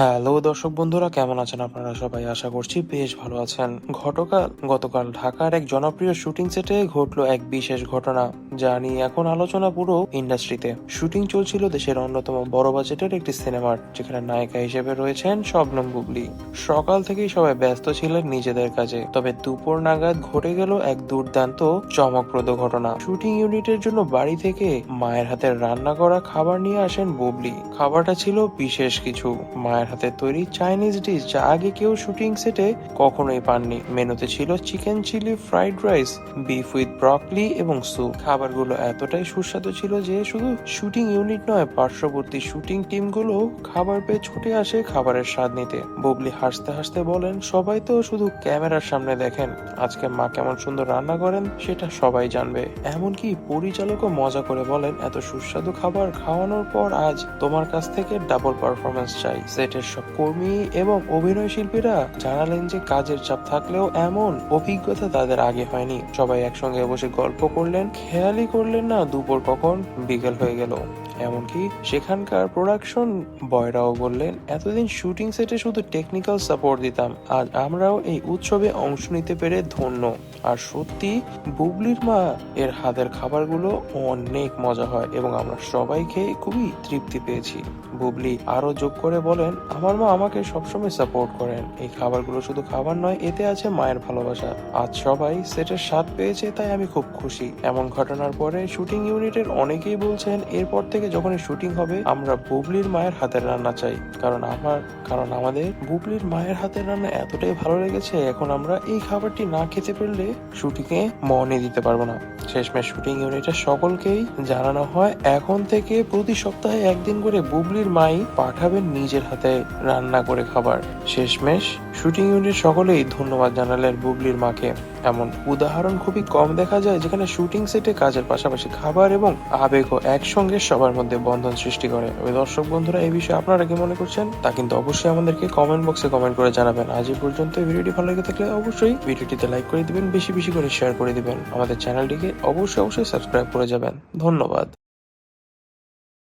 Hello দর্শক বন্ধুরা, কেমন আছেন আপনারা সবাই? আশা করছি বেশ ভালো আছেন। ঘটকাল, গতকাল ঢাকার এক জনপ্রিয় শুটিং সেটে ঘটলো এক বিশেষ ঘটনা, যা নিয়ে এখন আলোচনা পুরো ইন্ডাস্ট্রিতে। শুটিং চলছিল দেশের অন্যতম বড় বাজেটের একটি সিনেমার, যেখানে নায়িকা হিসেবে রয়েছেন শবনম বুবলি। সকাল থেকেই সবাই ব্যস্ত ছিলেন নিজেদের কাজে, তবে দুপুর নাগাদ ঘটে গেল এক দুর্দান্ত, চমকপ্রদ ঘটনা। শুটিং ইউনিটের জন্য বাড়ি থেকে মায়ের হাতের রান্না করা খাবার নিয়ে আসেন বুবলি। খাবারটা ছিল বিশেষ কিছু, মায়ের হাতে তৈরি চাইনিজ ডিশ যা আগে কেউ শুটিং সেটে কখনোই পাননি। মেনুতে ছিল chicken chilli fried rice beef with broccoli এবং স্যুপ খাবারগুলো এতটাই সুস্বাদু ছিল যে শুধু শুটিং ইউনিট নয়, পার্শ্ববর্তী শুটিং টিমগুলো খাবার পেয়ে ছুটে আসে খাবারের স্বাদ নিতে। বুবলি হাসতে হাসতে বলেন, সবাই তো শুধু ক্যামেরার সামনে দেখেন। আজকে মা কেমন সুন্দর রান্না করেন, সেটা সবাই জানবে। এমনকি পরিচালকও মজা করে বলেন, এত সুস্বাদু খাবার খাওয়ানোর পর আজ তোমার কাছ থেকে ডাবল পারফরমেন্স চাই। সেটের সব কর্মী এবং অভিনয় শিল্পীরা জানালেন যে কাজের চাপ থাকলেও এমন অভিজ্ঞতা তাদের আগে হয়নি। সবাই একসঙ্গে বসে গল্প করলেন, খেয়ালই করলেন না দুপুর কখন বিকেল হয়ে গেল। এমনকি সেখানকার প্রোডাকশন বয়রাও বললেন, এতদিন শুটিং সেটে শুধু টেকনিক্যাল সাপোর্ট দিতাম, আজ আমরাও এই উৎসবে অংশ নিতে পেরে ধন্য। আর সত্যি, বুবলির মা এর হাতের খাবারগুলো অনেক মজা হয় এবং আমরা সবাই খেয়ে খুবই তৃপ্তি পেয়েছি। বুবলি আরও যোগ করে বলেন, আমার মা আমাকে সবসময় সাপোর্ট করেন। এই খাবারগুলো শুধু খাবার নয়, এতে আছে মায়ের ভালোবাসা। আজ সবাই সেটের স্বাদ পেয়েছে, তাই আমি খুব খুশি। এমন ঘটনার পরে শুটিং ইউনিটের অনেকেই বলছেন, এরপর থেকে যখনই শুটিং হবে, আমরা বুবলির মায়ের হাতের রান্না চাই। কারণ আমার, কারণ আমাদের বুবলির মায়ের হাতের রান্না এতটাই ভালো লেগেছে, এখন আমরা এই খাবারটি না খেতে পারলে শুটিং এ মনে দিতে পারব না। শেষমেশ শুটিং ইউনিটের সকলকেই জানানো হয়, এখন থেকে প্রতি সপ্তাহে একদিন করে বুবলির মাই পাঠাবেন নিজের হাতে রান্না করে খাবার। শেষমেশ শুটিং ইউনিট সকলেই ধন্যবাদ জানালেন বুবলির মাকে। এমন উদাহরণ খুবই কম দেখা যায় যেখানে শুটিং সেটে কাজের পাশাপাশি খাবার এবং আবেগও একসঙ্গে সবার মধ্যে বন্ধন সৃষ্টি করে। তবে দর্শক বন্ধুরা, এই বিষয়ে আপনারা কি মনে করছেন? তা কিন্তু অবশ্যই আমাদেরকে কমেন্ট বক্সে কমেন্ট করে জানাবেন। আজ পর্যন্ত ভিডিওটি ভালো লেগে থাকলে অবশ্যই ভিডিওটিতে লাইক করে দিবেন, বেশি বেশি করে শেয়ার করে দিবেন। আমাদের চ্যানেলটিকে অবশ্যই অবশ্যই সাবস্ক্রাইব করে যাবেন। ধন্যবাদ।